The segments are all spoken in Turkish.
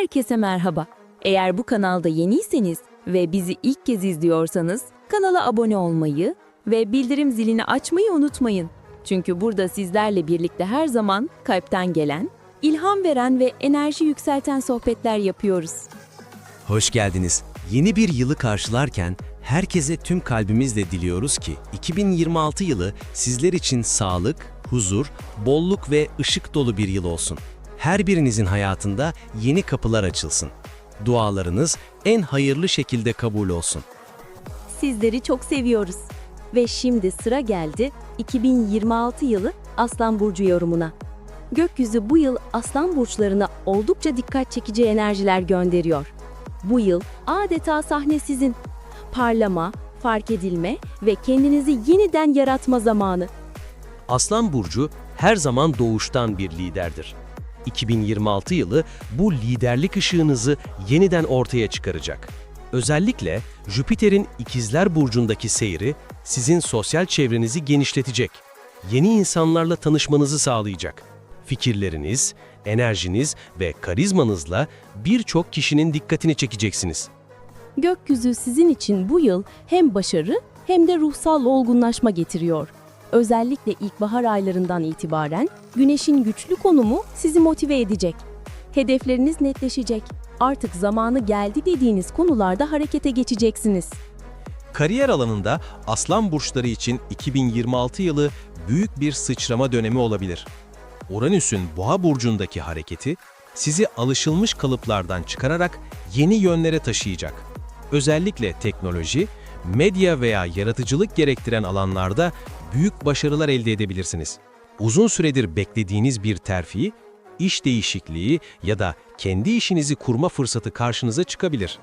Herkese merhaba. Eğer bu kanalda yeniyseniz ve bizi ilk kez izliyorsanız kanala abone olmayı ve bildirim zilini açmayı unutmayın. Çünkü burada sizlerle birlikte her zaman kalpten gelen, ilham veren ve enerji yükselten sohbetler yapıyoruz. Hoş geldiniz. Yeni bir yılı karşılarken herkese tüm kalbimizle diliyoruz ki 2026 yılı sizler için sağlık, huzur, bolluk ve ışık dolu bir yıl olsun. Her birinizin hayatında yeni kapılar açılsın. Dualarınız en hayırlı şekilde kabul olsun. Sizleri çok seviyoruz. Ve şimdi sıra geldi 2026 yılı Aslan Burcu yorumuna. Gökyüzü bu yıl Aslan Burçlarına oldukça dikkat çekici enerjiler gönderiyor. Bu yıl adeta sahne sizin. Parlama, fark edilme ve kendinizi yeniden yaratma zamanı. Aslan Burcu her zaman doğuştan bir liderdir. 2026 yılı bu liderlik ışığınızı yeniden ortaya çıkaracak. Özellikle Jüpiter'in İkizler Burcu'ndaki seyri sizin sosyal çevrenizi genişletecek. Yeni insanlarla tanışmanızı sağlayacak. Fikirleriniz, enerjiniz ve karizmanızla birçok kişinin dikkatini çekeceksiniz. Gökyüzü sizin için bu yıl hem başarı hem de ruhsal olgunlaşma getiriyor. Özellikle ilkbahar aylarından itibaren güneşin güçlü konumu sizi motive edecek. Hedefleriniz netleşecek. Artık zamanı geldi dediğiniz konularda harekete geçeceksiniz. Kariyer alanında aslan burçları için 2026 yılı büyük bir sıçrama dönemi olabilir. Uranüs'ün boğa burcundaki hareketi sizi alışılmış kalıplardan çıkararak yeni yönlere taşıyacak. Özellikle teknoloji, medya veya yaratıcılık gerektiren alanlarda büyük başarılar elde edebilirsiniz. Uzun süredir beklediğiniz bir terfi, iş değişikliği ya da kendi işinizi kurma fırsatı karşınıza çıkabilir.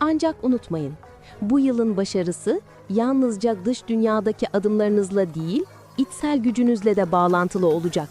Ancak unutmayın, bu yılın başarısı yalnızca dış dünyadaki adımlarınızla değil, içsel gücünüzle de bağlantılı olacak.